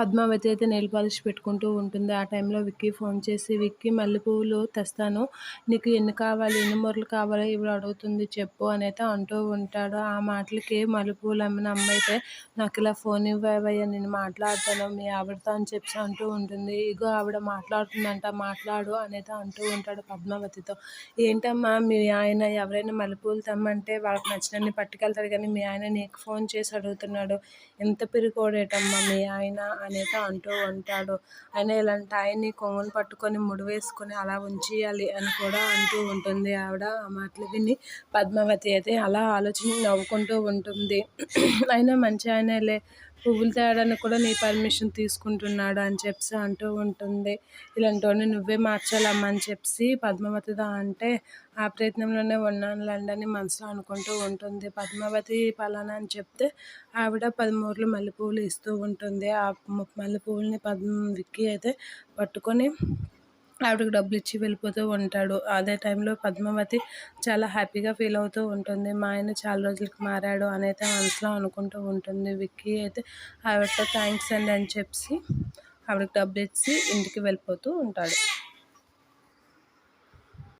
పద్మావతి అయితే nail polish పెట్టుకుంటూ ఉంటుంది. ఆ టైంలో విక్కీ ఫోన్ చేసి విక్కీ మల్లెపూలు తెస్తాను. నీకు ఎన్ని కావాలి ఎన్ని మొరలు కావాలో ఇవి అడుగుతుంది చెప్పు అని అయితే అంటూ ఉంటాడు. ఆ మాటలకి మల్లెపూలు అమ్మిన అమ్మాయి అయితే నాకు ఇలా ఫోన్ ఇవ్వవయ్యా నేను మాట్లాడతాను మీ ఆవిడతో అని చెప్పి అంటూ ఉంటుంది. ఇగో ఆవిడ మాట్లాడుతుందంట మాట్లాడు అనేది అంటూ ఉంటాడు పద్మావతితో. ఏంటమ్మా మీ ఆయన ఎవరైనా మల్లెపూలు తెమ్మంటే వాళ్ళకి నచ్చినన్ని పట్టుకెళ్తాడు కానీ మీ ఆయన నీకు ఫోన్ చేసి అడుగుతున్నాడు. ఎంత పిరికోడేటమ్మా మీ ఆయన అనేసి అంటూ ఉంటాడు. ఆయన ఇలాంటి ఆయన్ని కొంగును పట్టుకొని ముడి వేసుకొని అలా ఉంచేయాలి అని కూడా అంటూ ఉంటుంది ఆవిడ. ఆ మాటలు విని పద్మావతి అయితే అలా ఆలోచన నవ్వుకుంటూ ఉంటుంది. అయినా మంచి ఆయనలే పువ్వులు తేయడానికి కూడా నీ పర్మిషన్ తీసుకుంటున్నాడు అని చెప్పి అంటూ ఉంటుంది. ఇలాంటి నువ్వే మార్చాలమ్మా అని చెప్పి పద్మావతిదా అంటే ఆ ప్రయత్నంలోనే ఉన్నాను లండని మనసులో అనుకుంటూ ఉంటుంది. పద్మావతి పలానా అని చెప్తే ఆవిడ పదమూరులు మల్లెపూలు ఇస్తూ ఉంటుంది. ఆ మల్లెపూలని పద్మ విక్కి అయితే పట్టుకొని ఆవిడకి డబ్బులు ఇచ్చి వెళ్ళిపోతూ ఉంటాడు. అదే టైంలో పద్మావతి చాలా హ్యాపీగా ఫీల్ అవుతూ ఉంటుంది. మా ఆయన చాలా రోజులకి మారాడు అని అయితే మనసులో అనుకుంటూ ఉంటుంది. విక్కీ అయితే ఆవిడతో థ్యాంక్స్ అండి అని చెప్పి ఆవిడకి డబ్బులు ఇచ్చి ఇంటికి వెళ్ళిపోతూ ఉంటాడు.